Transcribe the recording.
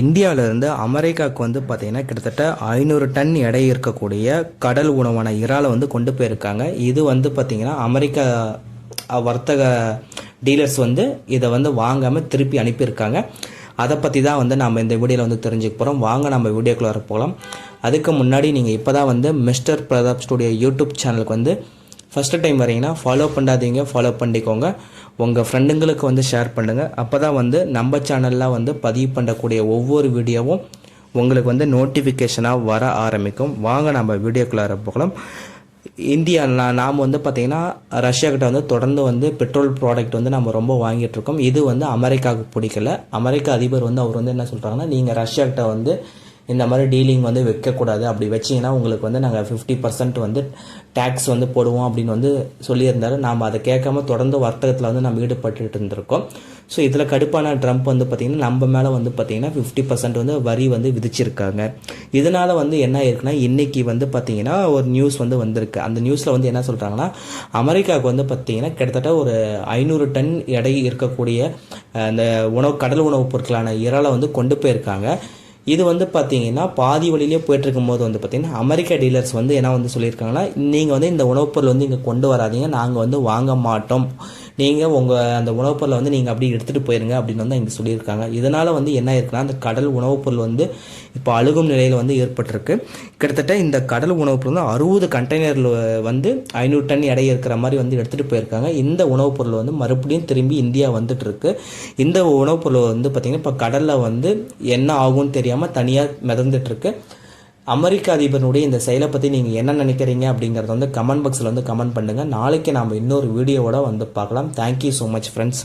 இந்தியாவிலேருந்து அமெரிக்காவுக்கு வந்து பார்த்திங்கன்னா கிட்டத்தட்ட ஐநூறு டன் எடை இருக்கக்கூடிய கடல் உணவான இறாலை வந்து கொண்டு போயிருக்காங்க. இது வந்து பார்த்திங்கன்னா அமெரிக்கா வர்த்தக டீலர்ஸ் வந்து இதை வந்து வாங்காமல் திருப்பி அனுப்பியிருக்காங்க. அதை பற்றி தான் வந்து நம்ம இந்த வீடியோவில் வந்து தெரிஞ்சுக்க போகிறோம் வாங்க நம்ம வீடியோக்குள்ளே வர போகலாம் அதுக்கு முன்னாடி நீங்கள் இப்போ தான் வந்து மிஸ்டர் பிரதாப் ஸ்டுடியோ யூடியூப் சேனலுக்கு வந்து ஃபஸ்ட்டு டைம் வரீங்கன்னா ஃபாலோ பண்ணாதீங்க ஃபாலோ பண்ணிக்கோங்க. உங்கள் ஃப்ரெண்டுங்களுக்கு வந்து ஷேர் பண்ணுங்கள் அப்போ தான் வந்து நம்ம சேனலில் வந்து பதிவு பண்ணக்கூடிய ஒவ்வொரு வீடியோவும் உங்களுக்கு வந்து நோட்டிஃபிகேஷனாக வர ஆரம்பிக்கும். வாங்க நம்ம வீடியோக்குள்ளார போகலாம். இந்தியா நான் நாம் வந்து பார்த்திங்கன்னா ரஷ்யாக்கிட்ட வந்து தொடர்ந்து வந்து பெட்ரோல் ப்ராடக்ட் வந்து நம்ம ரொம்ப வாங்கிட்டு இருக்கோம். இது வந்து அமெரிக்காவுக்கு பிடிக்கல. அமெரிக்க அதிபர் வந்து அவர் வந்து என்ன சொல்கிறாங்கன்னா நீங்கள் ரஷ்யாக்கிட்ட வந்து இந்த மாதிரி டீலிங் வந்து வைக்கக்கூடாது. அப்படி வச்சிங்கன்னா உங்களுக்கு வந்து நாங்கள் ஃபிஃப்டி பர்சன்ட் வந்து டேக்ஸ் வந்து போடுவோம் அப்படின்னு வந்து சொல்லியிருந்தாரு. நாம் அதை கேட்காம தொடர்ந்து வர்த்தகத்தில் வந்து நம்ம ஈடுபட்டு இருந்திருக்கோம். ஸோ இதில் கடுப்பான ட்ரம்ப் வந்து பார்த்திங்கன்னா நம்ம மேலே வந்து பார்த்திங்கன்னா ஃபிஃப்டி பர்சன்ட் வந்து வரி வந்து விதிச்சிருக்காங்க. இதனால் வந்து என்ன ஆயிருக்குன்னா இன்றைக்கி வந்து பார்த்திங்கன்னா ஒரு நியூஸ் வந்து வந்திருக்கு. அந்த நியூஸில் வந்து என்ன சொல்கிறாங்கன்னா அமெரிக்காவுக்கு வந்து பார்த்திங்கன்னா கிட்டத்தட்ட ஒரு ஐநூறு டன் எடை இருக்கக்கூடிய அந்த உணவு கடல் உணவுப் பொருட்களான இறாலை வந்து கொண்டு போயிருக்காங்க. இது வந்து பார்த்தீங்கன்னா பாதி வழியிலே போயிட்டுருக்கும் போது வந்து பார்த்திங்கன்னா அமெரிக்க டீலர்ஸ் வந்து என்ன வந்து சொல்லியிருக்காங்கன்னா நீங்கள் வந்து இந்த உணவுப் பொருள் வந்து இங்கே கொண்டு வராதீங்க. நாங்கள் வந்து வாங்க மாட்டோம். நீங்கள் உங்கள் அந்த உணவுப் பொருளை வந்து நீங்கள் அப்படி எடுத்துகிட்டு போயிருங்க அப்படின்னு வந்து இங்கே சொல்லியிருக்காங்க. இதனால் வந்து என்ன இருக்குன்னா அந்த கடல் உணவுப் பொருள் வந்து இப்போ அழுகும் நிலையில் வந்து ஏற்பட்டிருக்கு. கிட்டத்தட்ட இந்த கடல் உணவுப் பொருள் வந்து அறுபது கண்டெய்னரில் வந்து ஐநூறு டன் எடை இருக்கிற மாதிரி வந்து எடுத்துகிட்டு போயிருக்காங்க. இந்த உணவுப் பொருள் வந்து மறுபடியும் திரும்பி இந்தியா வந்துட்டு இருக்கு இந்த உணவுப் பொருள் வந்து பார்த்திங்கன்னா இப்போ கடலில் வந்து என்ன ஆகும்னு தெரியாமல் தனியாக மிதந்துட்டுருக்கு. அமெரிக்க அதிபருடைய இந்த செயலை பற்றி நீங்கள் என்ன நினைக்கிறீங்க அப்படிங்கிறத வந்து கமெண்ட் பாக்ஸில் வந்து கமெண்ட் பண்ணுங்கள் நாளைக்கு நாம் இன்னொரு வீடியோவோட வந்து பார்க்கலாம். Thank you so much friends